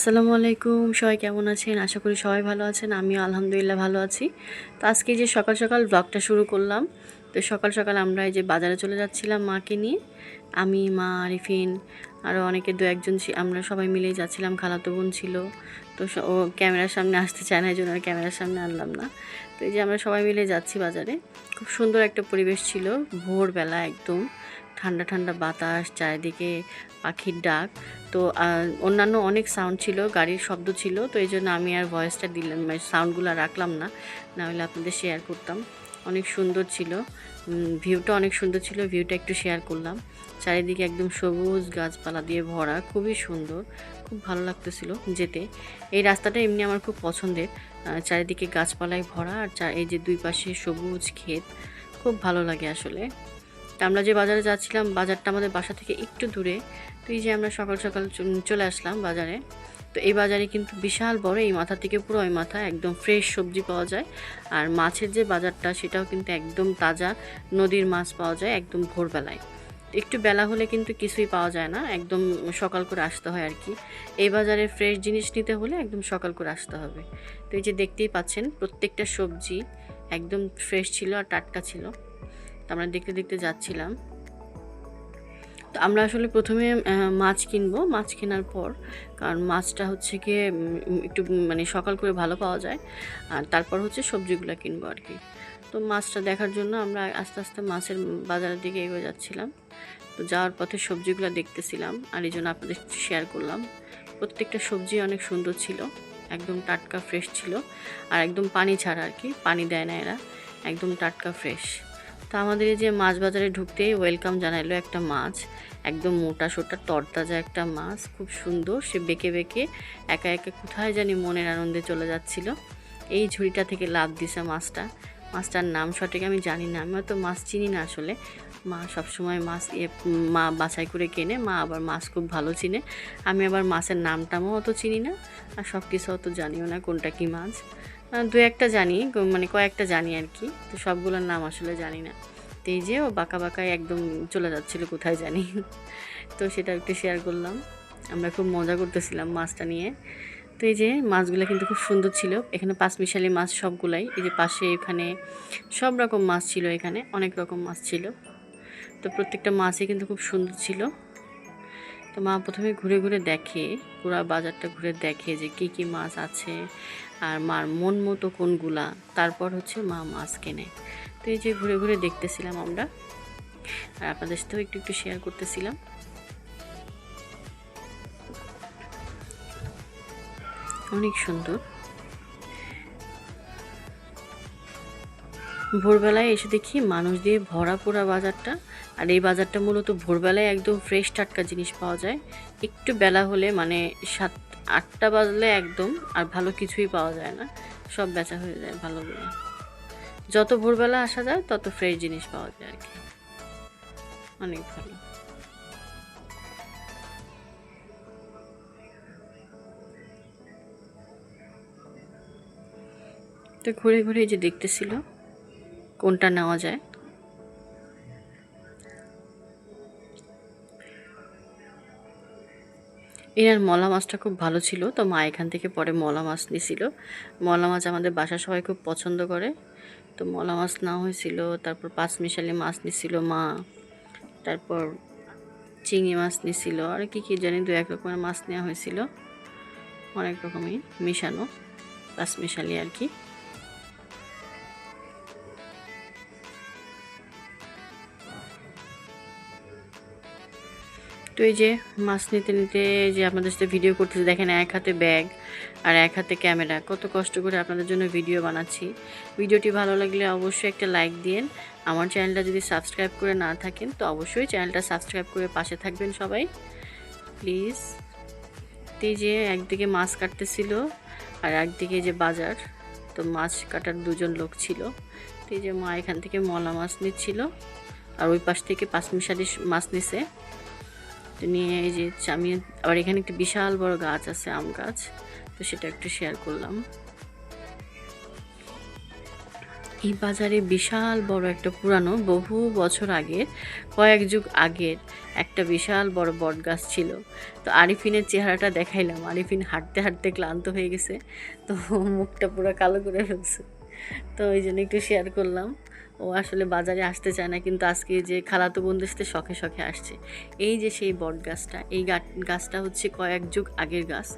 আসসালামু আলাইকুম। সবাই কেমন আছেন? আশা করি সবাই ভালো আছেন। আমিও আলহামদুলিল্লাহ ভালো আছি। তো আজকে যে সকাল সকাল ব্লগটা শুরু করলাম, তো সকাল সকাল আমরা এই যে বাজারে চলে যাচ্ছিলাম মাকে নিয়ে। আমি, মা, আরিফিন আরও অনেকে দু একজন আমরা সবাই মিলেই যাচ্ছিলাম। খালাতো বোন ছিল। তো ও ক্যামেরার সামনে আসতে চায় না এই জন্য ক্যামেরার সামনে আনলাম না। তো এই যে আমরা সবাই মিলে যাচ্ছি বাজারে। খুব সুন্দর একটা পরিবেশ ছিল, ভোরবেলা একদম। ঠান্ডা ঠান্ডা বাতাস, চারিদিকে পাখির ডাক। তো অন্যান্য অনেক সাউন্ড ছিল, গাড়ির শব্দ ছিল, তো এই জন্য আমি আর ভয়েসটা দিলাম মানে সাউন্ডগুলো রাখলাম না। না হলে আপনাদের শেয়ার করতাম। অনেক সুন্দর ছিল। ভিউটা অনেক সুন্দর ছিল ভিউটা একটু শেয়ার করলাম। চারিদিকে একদম সবুজ গাছপালা দিয়ে ভরা, খুবই সুন্দর। খুব ভালো লাগতেছিল যেতে। এই রাস্তাটা এমনি আমার খুব পছন্দের। চারিদিকে গাছপালায় ভরা আর এই যে দুই পাশে সবুজ ক্ষেত, খুব ভালো লাগে আসলে। আমরা যে বাজারে যাচ্ছিলাম, বাজারটা আমাদের বাসা থেকে একটু দূরে। তো এই যে আমরা সকাল সকাল চলে আসলাম বাজারে। তো এই বাজারে কিন্তু বিশাল বড়, এই মাথা থেকে পুরো ওই মাথা, একদম ফ্রেশ সবজি পাওয়া যায়। আর মাছের যে বাজারটা, সেটাও কিন্তু একদম তাজা, নদীর মাছ পাওয়া যায় একদম ভোরবেলায়। একটু বেলা হলে কিন্তু কিছুই পাওয়া যায় না, একদম সকাল করে আসতে হয় আর কি। এই বাজারে ফ্রেশ জিনিস নিতে হলে একদম সকাল করে আসতে হবে। তো এই যে দেখতেই পাচ্ছেন, প্রত্যেকটা সবজি একদম ফ্রেশ ছিল আর টাটকা ছিল। তো আমরা দেখতে দেখতে যাচ্ছিলাম। তো আমরা আসলে প্রথমে মাছ কিনবো। মাছ কেনার পর, কারণ মাছটা হচ্ছে গিয়ে একটু মানে সকাল করে ভালো পাওয়া যায়। আর তারপর হচ্ছে সবজিগুলো কিনবো আর কি তো মাছটা দেখার জন্য আমরা আস্তে আস্তে মাছের বাজারের দিকে এগিয়ে যাচ্ছিলাম। তো যাওয়ার পথে সবজিগুলো দেখতেছিলাম। আর এই জন্য আপনাদের শেয়ার করলাম। প্রত্যেকটা সবজি অনেক সুন্দর ছিল। একদম টাটকা ফ্রেশ ছিল। আর একদম পানি ছাড়া আর কি পানি দেয় না এরা। একদম টাটকা ফ্রেশ তো আমাদের এই যে মাছ বাজারে ঢুকতেই ওয়েলকাম জানাইলো একটা মাছ। একদম মোটা সোটা, তরতাজা একটা মাছ, খুব সুন্দর। সে বেঁকে বেঁকে একা একা কোথায় জানি মনের আনন্দে চলে যাচ্ছিল। এই ঝুড়িটা থেকে লাভ দিছে মাছটা। মাছটার নাম সঠিক আমি জানি না, আমি তো মাছ চিনি না আসলে। মা সবসময় মাছ মা বাছাই করে কেনে, মা আবার মাছ খুব ভালো চিনে। আমি আবার মাছের নামটামও অত চিনি না, আর সব কিছু অত জানিও না কোনটা কি মাছ। দু একটা জানি মানে কয়েকটা জানি আর কি। তো সবগুলোর নাম আসলে জানি না। তো এই যে ও বাঁকা বাঁকায় একদম চলে যাচ্ছিল, কোথায় জানি। তো সেটা একটু শেয়ার করলাম। আমরা খুব মজা করতেছিলাম মাছটা নিয়ে। তো এই যে মাছগুলো কিন্তু খুব সুন্দর ছিল। এখানে পাঁচমিশালি মাছ সবগুলাই। এই যে পাশে এখানে সব রকম মাছ ছিল এখানে, অনেক রকম মাছ ছিল। তো প্রত্যেকটা মাছই কিন্তু খুব সুন্দর ছিল। তো মা প্রথমে ঘুরে ঘুরে দেখে, পুরো বাজারটা ঘুরে দেখে যে কি কি মাছ আছে। আর মার মন মতো কোনগুলা, তারপর হচ্ছে মা মাছ কেনে। তো এই যে ঘুরে ঘুরে দেখতেছিলাম আমরা, আর আপনাদের সাথেও একটু একটু শেয়ার করতেছিলাম। অনেক সুন্দর। ভোরবেলায় এসে দেখি মানুষ দিয়ে ভরা পোড়া বাজারটা, আর এই বাজারটা মূলত ভোরবেলায় একদম ফ্রেশ টাটকা জিনিস পাওয়া যায়। একটু বেলা হলে মানে সাত আটটা বাজলে একদম আর ভালো কিছুই পাওয়া যায় না। সব বেচা হয়ে যায় ভালোগুলো। যত ভোরবেলা আসা যায়, তত ফ্রেশ জিনিস পাওয়া যায় আর কি। অনেক ভালো। তো ঘুরে ঘুরে যে দেখতেছিল, কোনটা নেওয়া যায়? এনার মলা মাছটা খুব ভালো ছিল, তো মা এখান থেকে পরে মলা মাছ নিছিল। মলা মাছ আমাদের বাসা সবাই খুব পছন্দ করে, তো মলা মাছ নেওয়া হয়েছিল, তারপর পাঁচ মিশালি মাছ নিছিল মা, তারপর চিংড়ি মাছ নিছিল, আর কি কি জানি দু এক রকমের মাছ নেওয়া হয়েছিল, অনেক রকমই মিশানো পাঁচ মিশালি আর কি। তো এই যে মাছ নিতে নিতে যে আপনাদের সাথে ভিডিও করতেছে, দেখেন এক হাতে ব্যাগ আর এক হাতে ক্যামেরা কত কষ্ট করে আপনাদের জন্য ভিডিও বানাচ্ছি। ভিডিওটি ভালো লাগলে অবশ্যই একটা লাইক দিন আমার চ্যানেলটা যদি সাবস্ক্রাইব করে না থাকেন, তো অবশ্যই চ্যানেলটা সাবস্ক্রাইব করে পাশে থাকবেন সবাই। প্লিজ তো যে একদিকে মাছ কাটতেছিল আর একদিকে যে বাজার, তো মাছ কাটার দুজন লোক ছিল। তো এই যে মা এখান থেকে মলা মাছ নিচ্ছিল আর ওই পাশ থেকে পাঁচমিশালি মাছ নিছে। তো নিয়ে এই যে আমি আবার এখানে একটা বিশাল বড় গাছ আছে, আম গাছ। তো সেটা একটু শেয়ার করলাম। এই বাজারে বিশাল বড় একটা পুরানো, বহু বছর আগের, কয়েক যুগ আগের একটা বিশাল বড় বট গাছ ছিল। তো আরিফিনের চেহারাটা দেখাইলাম। আরিফিন হাঁটতে হাঁটতে ক্লান্ত হয়ে গেছে। তো মুখটা পুরো কালো করে ফেলছে। তো ওই জন্য একটু শেয়ার করলাম। ও আসলে বাজারে আসতে চায় না, কিন্তু আজকে যে খালাতো বন্ধুর সাথে শখে শখে আসছে। এই যে সেই বট গাছটা, এই গাছটা হচ্ছে কয়েক যুগ আগের গাছ।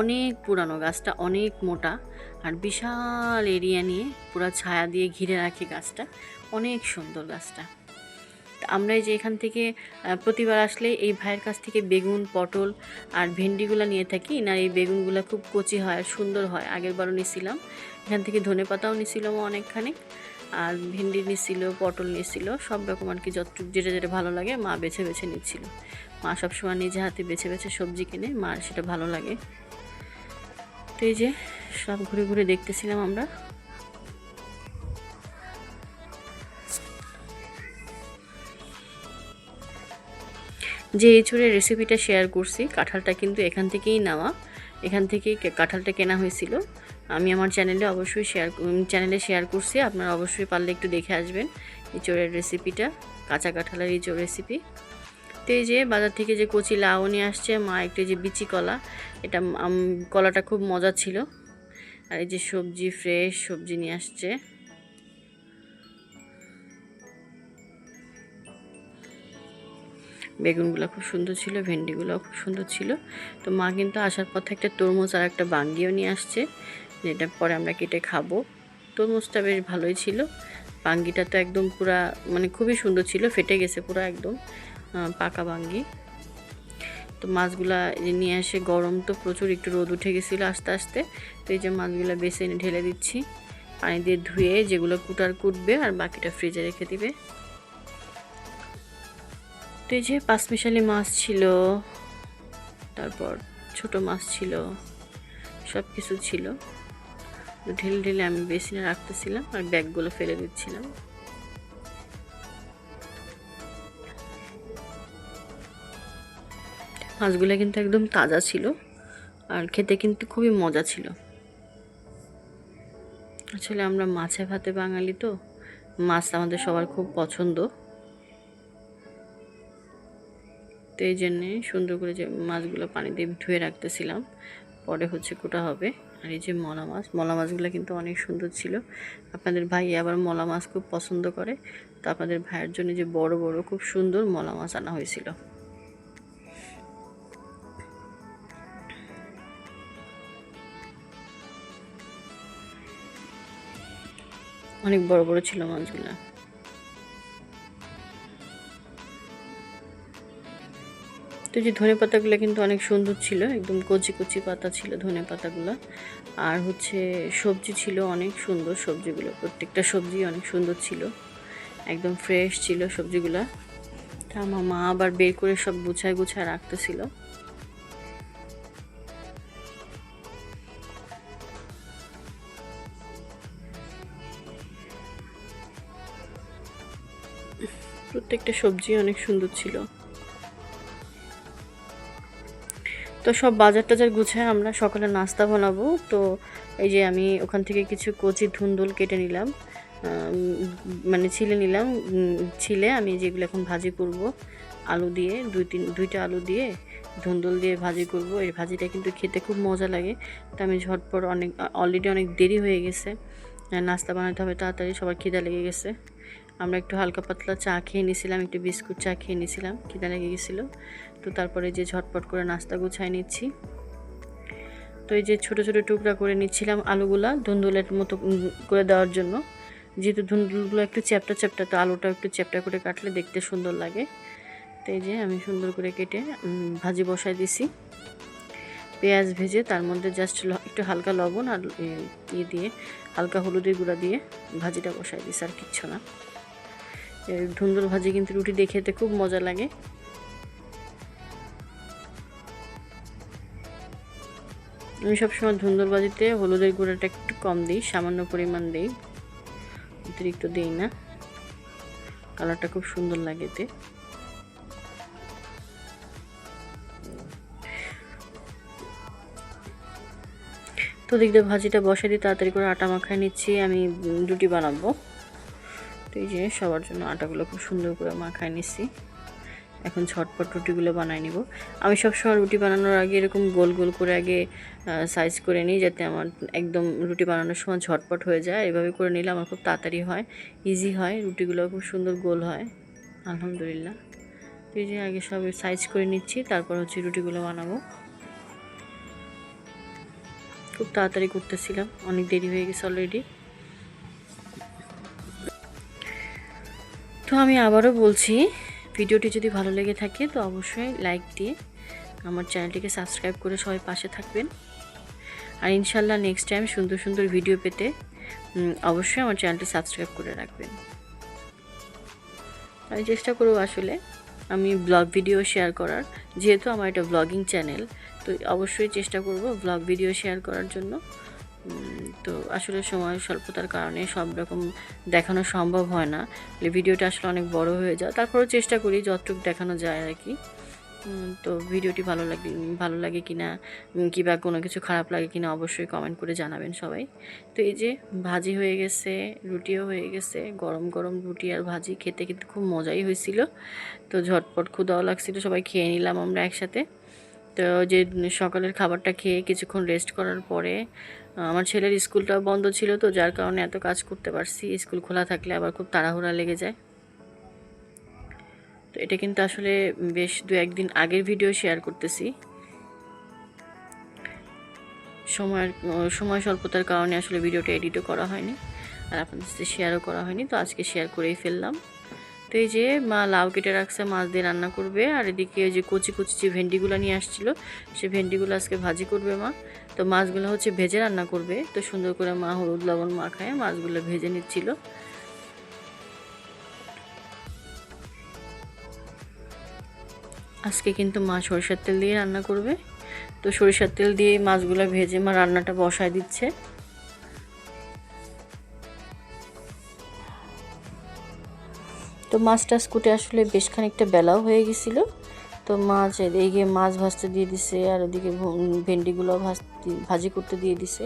অনেক পুরানো গাছটা, অনেক মোটা আর বিশাল এরিয়া নিয়ে পুরো ছায়া দিয়ে ঘিরে রাখে গাছটা। অনেক সুন্দর গাছটা। আমরা এই যে এখান থেকে প্রতিবার আসলে এই ভাইয়ের কাছ থেকে বেগুন, পটল আর ভেন্ডিগুলো নিয়ে থাকি। না, এই বেগুনগুলো খুব কচি হয় সুন্দর হয়। আগের বারও নিছিলাম। এখান থেকে ধনে পাতাও নিছিলাম অনেকখানি। আর ভেন্ডি নিছিল, পটল নিছিল, সব রকম আর কি যতটুকু যেটা যেটা ভালো লাগে মা বেছে বেছে নিচ্ছিল। মা সবসময় নিজে হাতে বেছে বেছে সবজি কিনে, মার সেটা ভালো লাগে। তো এই যে সব ঘুরে ঘুরে দেখতেছিলাম আমরা। যে এঁচুড়ের রেসিপিটা শেয়ার করছি, কাঁঠালটা কিন্তু এখান থেকেই নেওয়া। এখান থেকেই কাঁঠালটা কেনা হয়েছিল। আমি আমার চ্যানেলে অবশ্যই শেয়ার চ্যানেলে শেয়ার করছি। আপনারা অবশ্যই পারলে একটু দেখে আসবেন এঁচোড়ের রেসিপিটা কাঁচা কাঁঠালের এঁচোড় রেসিপি তো এই যে বাজার থেকে যে কচি লাউ নিয়ে আসছে, মা একটু যে বিচি কলা, এটা কলাটা খুব মজা ছিল। আর এই যে সবজি ফ্রেশ সবজি নিয়ে আসছে। বেগুনগুলো খুব সুন্দর ছিল ভেন্ডিগুলো খুব সুন্দর ছিল। তো মা কিন্তু আসার পথে একটা তরমুজ আর একটা বাঙ্গিও নিয়ে আসছে। যেটা পরে আমরা কেটে খাব। তরমুজটা বেশ ভালোই ছিল। বাঙ্গিটা তো একদম পুরা মানে খুবই সুন্দর ছিল, ফেটে গেছে পুরো একদম পাকা বাঙ্গি। তো মাছগুলা নিয়ে আসে গরম তো প্রচুর, একটু রোদ উঠে গেছিল আস্তে আস্তে। তো এই যে মাছগুলো বেছে এনে ঢেলে দিচ্ছি। পানি দিয়ে ধুয়ে যেগুলো কুটার কুটবে আর বাকিটা ফ্রিজে রেখে দিবে। তো এই যে পাঁচমিশালি মাছ ছিল, তারপর ছোট মাছ ছিল সব কিছু ছিল। তো ঢেলে ঢেলে আমি বেসিনে রাখতেছিলাম আর ব্যাগগুলো ফেলে দিচ্ছিলাম। মাছগুলো কিন্তু একদম তাজা ছিল আর খেতে কিন্তু খুবই মজা ছিল। আসলে আমরা মাছে ভাতে বাঙালি তো, মাছ আমাদের সবার খুব পছন্দ। তো এই জন্যে সুন্দর করে যে মাছগুলো পানি দিয়ে ধুয়ে রাখতেছিলাম। পরে হচ্ছে কোটা হবে। আর এই যে মলা মাছ, মলা মাছগুলো কিন্তু অনেক সুন্দর ছিল। আপনাদের ভাই আবার মলা মাছ খুব পছন্দ করে। তো আপনাদের ভাইয়ের জন্য যে বড় বড়, খুব সুন্দর মলা মাছ আনা হয়েছিল। অনেক বড় বড় ছিল মাছগুলো। তো যে ধনে পাতাগুলো কিন্তু অনেক সুন্দর ছিল, একদম কচি কচি পাতা ছিল ধনে পাতাগুলো। আর হচ্ছে সবজি ছিল অনেক সুন্দর সবজিগুলো, প্রত্যেকটা সবজি অনেক সুন্দর ছিল, একদম ফ্রেশ ছিল সবজিগুলো। তা আমার মা আবার বের করে সব গুছায় গুছায় রাখতেছিল। প্রত্যেকটা সবজি অনেক সুন্দর ছিল। তো সব বাজার টাজার গুছায় আমরা সকালে নাস্তা বানাবো। তো এই যে আমি ওখান থেকে কিছু কচি ধুন্দুল কেটে নিলাম। মানে ছিলে নিলাম। ছিলে আমি যেগুলো এখন ভাজি করব, আলু দিয়ে, দুই তিন, দুইটা আলু দিয়ে ধুন্দুল দিয়ে ভাজি করব। এই ভাজিটা কিন্তু খেতে খুব মজা লাগে। তো আমি ঝটপট অনেক অলরেডি অনেক দেরি হয়ে গেছে। নাস্তা বানাতে হবে, তাড়াতাড়ি সবার খিদা লেগে গেছে। আমরা একটু হালকা পাতলা চা খেয়ে নিয়েছিলাম, একটু বিস্কুট চা খেয়ে নিয়েছিলাম, খিদা লেগে গেছিল। তো তারপরে যে ঝটপট করে নাস্তা গুছাই নিচ্ছি। তো এই যে ছোট ছোট টুকরা করে নিচ্ছিলাম আলুগুলা ধুন্দুলের মতো করে দেওয়ার জন্য। যেহেতু ধুন্দুলগুলো একটু চ্যাপটা চ্যাপটা, তো আলুটা একটু চ্যাপটা করে কাটলে দেখতে সুন্দর লাগে। তো এই যে আমি সুন্দর করে কেটে ভাজি বসাই দিছি। পেঁয়াজ ভেজে তার মধ্যে জাস্ট একটু হালকা লবণ আর ইয়ে দিয়ে, হালকা হলুদের গুঁড়া দিয়ে ভাজিটা বসাই দিছি আর কিচ্ছু না। এই ধুন্দুল ভাজি কিন্তু রুটি দিয়ে খেতে খুব মজা লাগে। আমি সবসময় ধুন্দুল ভাজিতে হলুদের গুঁড়াটা একটু কম দিই, সামান্য পরিমাণ দিই। অতিরিক্ত দিই না। কালারটা খুব সুন্দর লাগে এতে। তো দিয়ে ভাজিটা বসে দিয়ে তাড়াতাড়ি করে আটা মাখায় নিচ্ছি, আমি রুটি বানাবো। তো এই যে সবার জন্য আটাগুলো খুব সুন্দর করে মাখায় নিচ্ছি। এখন ঝটপট রুটিগুলো বানাই নিব। আমি সব সময় রুটি বানানোর আগে এরকম গোল গোল করে আগে সাইজ করে নিই যাতে আমার একদম রুটি বানানোর সময় ঝটপট হয়ে যায়। এভাবে করে নিলে আমার খুব তাড়াতাড়ি হয় ইজি হয়, রুটিগুলো খুব সুন্দর গোল হয়। আলহামদুলিল্লাহ। এই যে আগে সব সাইজ করে নিচ্ছি, তারপর হচ্ছে রুটিগুলো বানাবো। খুব তাড়াতাড়ি করতেছিলাম, অনেক দেরি হয়ে গেছে অলরেডি তো আমি আবারও বলছি, ভিডিওটি যদি ভালো লেগে থাকে তো অবশ্যই লাইক দিয়ে আমার চ্যানেলটিকে সাবস্ক্রাইব করে সবাই পাশে থাকবেন। আর ইনশাল্লাহ নেক্সট টাইম সুন্দর সুন্দর ভিডিও পেতে অবশ্যই আমার চ্যানেলটি সাবস্ক্রাইব করে রাখবেন। আমি চেষ্টা করব আসলে আমি ব্লগ ভিডিও শেয়ার করার, যেহেতু আমার এটা ব্লগিং চ্যানেল তো অবশ্যই চেষ্টা করব ব্লগ ভিডিও শেয়ার করার জন্য। তো আসলে সময় স্বল্পতার কারণে সব রকম দেখানো সম্ভব হয় না। ভিডিওটা আসলে অনেক বড় হয়ে যায়। তারপরেও চেষ্টা করি যতটুকু দেখানো যায় আর কি। তো ভিডিওটি ভালো লাগে ভালো লাগে কি না কিংবা কোনো কিছু খারাপ লাগে কি না অবশ্যই কমেন্ট করে জানাবেন সবাই। তো এই যে ভাজি হয়ে গেছে, রুটিও হয়ে গেছে, গরম গরম রুটি আর ভাজি খেতে কিন্তু খুব মজাই হয়েছিল। তো ঝটপট ক্ষুদাও লাগছিল, সবাই খেয়ে নিলাম আমরা একসাথে। তো যে সকালের খাবারটা খেয়ে কিছুক্ষণ রেস্ট করার পরে আমার ছেলের স্কুলটা বন্ধ ছিল তো, যার কারণে এত কাজ করতে পারছি। স্কুল খোলা থাকলে আবার খুব তাড়াহুড়া লেগে যায়। তো এটা কিন্তু আসলে বেশ দু একদিন আগের ভিডিও শেয়ার করতেছি। সময়ের সময় স্বল্পতার কারণে আসলে ভিডিওটা এডিটও করা হয়নি আর আপনাদের সাথে শেয়ারও করা হয়নি, তো আজকে শেয়ার করেই ফেললাম। তো এই যে মা লাউ কেটে রাখছে, মাছ দিয়ে রান্না করবে, আর এদিকে যে কচি কচি যে ভেন্ডিগুলো নিয়ে আসছিল, সে ভেন্ডিগুলো আজকে ভাজি করবে মা। তো মাছগুলো হচ্ছে ভেজে রান্না করবে। তো সুন্দর করে মা হলুদ লবণ মাখায় মাছগুলো ভেজে নিচ্ছিল। আজকে কিন্তু মা সরিষার তেল দিয়ে রান্না করবে। তো সরিষার তেল দিয়ে মাছগুলো ভেজে মা রান্নাটা বসায় দিচ্ছে। তো মাছ টাছ কুটে আসলে বেশ খানিকটা বেলাও হয়ে গেছিল। তো মাছ, এদিকে মাছ ভাজতে দিয়ে দিছে, আর ওদিকে ভেন্ডিগুলো ভাজতে ভাজি করতে দিয়ে দিছে।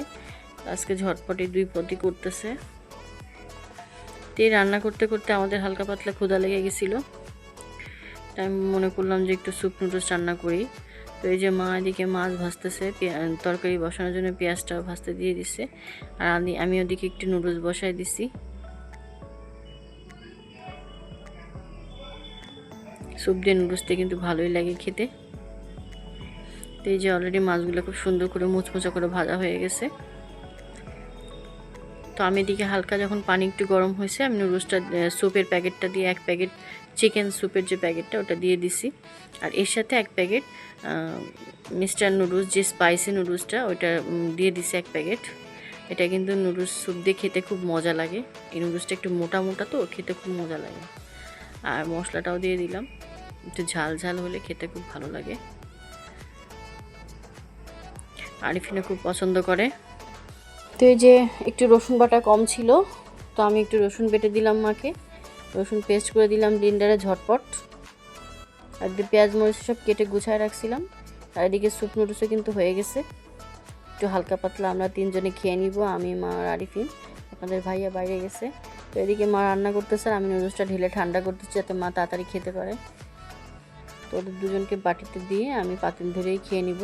আজকে ঝটপটে দুই পতি করতেছে। তো রান্না করতে করতে আমাদের হালকা পাতলা ক্ষুধা লেগে গেছিল। তাই মনে করলাম যে একটু স্যুপ নুডলস রান্না করি। তো এই যে মা এদিকে মাছ ভাজতেছে তরকারি বসানোর জন্য পেঁয়াজটাও ভাজতে দিয়ে দিছে। আর আমি আমি ওদিকে একটু নুডলস বসাই দিছি। স্যুপ দিয়ে নুডলসটা কিন্তু ভালোই লাগে খেতে। তো এই যে অলরেডি মাছগুলো খুব সুন্দর করে মুচমুচা করে ভাজা হয়ে গেছে। তো আমি এদিকে হালকা যখন পানি একটু গরম হয়েছে আমি নুডলসটা স্যুপের প্যাকেটটা দিয়ে এক প্যাকেট চিকেন স্যুপের যে প্যাকেটটা ওটা দিয়ে দিছি। আর এর সাথে এক প্যাকেট মিস্টার নুডলস যে স্পাইসি নুডলসটা উম, দিয়ে দিছি এক প্যাকেট। এটা কিন্তু নুডলস স্যুপ দিয়ে খেতে খুব মজা লাগে। এই নুডলসটা একটু মোটা মোটা তো খেতে খুব মজা লাগে। আর মশলাটাও দিয়ে দিলাম। একটু ঝাল ঝাল হলে খেতে খুব ভালো লাগে। আরিফিনা খুব পছন্দ করে। তো এই যে একটু রসুন বাটা কম ছিল, তো আমি একটু রসুন বেটে দিলাম মাকে। রসুন পেস্ট করে দিলাম ব্লিন্ডারে ঝটপট। আর এদিকে পেঁয়াজ মরিচ সব কেটে গুছায় রাখছিলাম। আর এদিকে স্যুপ কিন্তু হয়ে গেছে। একটু হালকা পাতলা আমরা তিনজনে খেয়ে নিব, আমি, মা আর আরিফিন। আপনাদের ভাইয়া বাইরে গেছে। তো এদিকে মা রান্না করতেছে আর আমি নুডলসটা ঢেলে ঠান্ডা করতেছি যাতে মা তাড়াতাড়ি খেতে পারে। ওদের দুজনকে বাটিতে দিয়ে আমি পাতিল ধরেই খেয়ে নিব।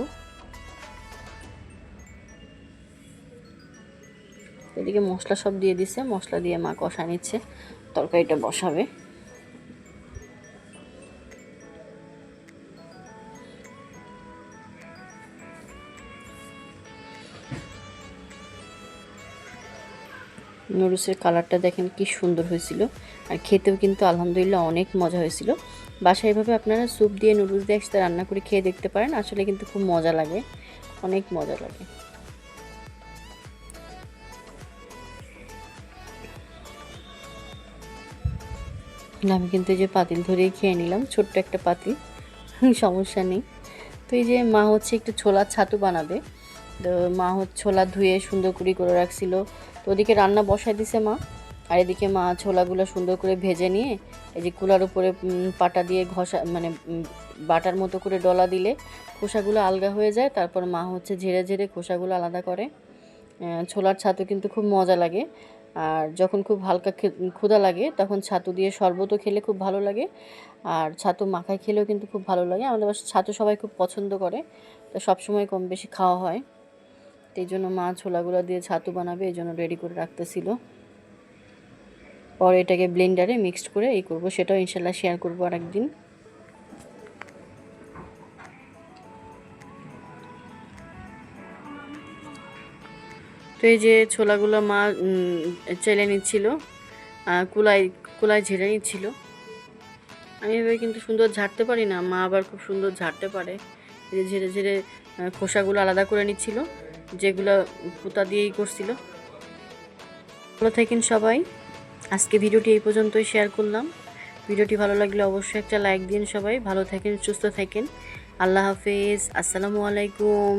এদিকে মশলা সব দিয়ে দিছে, মশলা দিয়ে মা কষা নিচ্ছে, তরকারিটা বসাবে। নুডলসের কালারটা দেখেন কি সুন্দর হয়েছিল। আর খেতেও কিন্তু আলহামদুলিল্লাহ অনেক মজা হয়েছিল। বাসায় এভাবে আপনারা স্যুপ দিয়ে নুডলস দিয়ে একসাথে রান্না করে খেয়ে দেখতে পারেন। আসলে কিন্তু খুব মজা লাগে। অনেক মজা লাগে। আমি কিন্তু এই যে পাতিল ধরেই খেয়ে নিলাম, ছোট্ট একটা পাতিল। সমস্যা নেই। তো এই যে মা হচ্ছে একটু ছোলার ছাতু বানাবে। তো মা হচ্ছে ছোলা ধুয়ে সুন্দর করে করে রাখছিল। তো ওদিকে রান্না বসাই দিছে মা। আর এদিকে মা ছোলাগুলো সুন্দর করে ভেজে নিয়ে এই যে কুলার উপরে পাটা দিয়ে ঘষা মানে বাটার মতো করে ডলা দিলে খোসাগুলো আলগা হয়ে যায়। তারপর মা হচ্ছে ঝেড়ে ঝেড়ে খোসাগুলো আলাদা করে। ছোলার ছাতু কিন্তু খুব মজা লাগে। আর যখন খুব হালকা ক্ষুধা লাগে, তখন ছাতু দিয়ে শরবতও খেলে খুব ভালো লাগে। আর ছাতু মাখায় খেলেও কিন্তু খুব ভালো লাগে। আমাদের বাসায় ছাতু সবাই খুব পছন্দ করে, তো সবসময় কম বেশি খাওয়া হয়। তো এই জন্য মা ছোলাগুলো দিয়ে ছাতু বানাবে, এই জন্য রেডি করে রাখতেছিল। পরে এটাকে ব্লেন্ডারে মিক্সড করে এই করব। সেটাও ইনশাল্লাহ শেয়ার করব আর একদিন তো এই যে ছোলাগুলো মা চেলে নিচ্ছিল কুলাই কুলাই ঝেড়ে নিচ্ছিল। আমি এভাবে কিন্তু সুন্দর ঝাড়তে পারি না, মা আবার খুব সুন্দর ঝাড়তে পারে। এই যে ঝেড়ে ঝেড়ে খোসাগুলো আলাদা করে নিচ্ছিল, যেগুলো পুতা দিয়েই করছিল। ভালো থাকেন সবাই। আজকে ভিডিওটি এই পর্যন্তই শেয়ার করলাম। ভিডিওটি ভালো লাগলে অবশ্যই একটা লাইক দিন সবাই। ভালো থাকেন, সুস্থ থাকেন। আল্লাহ হাফেজ। আসসালামু আলাইকুম।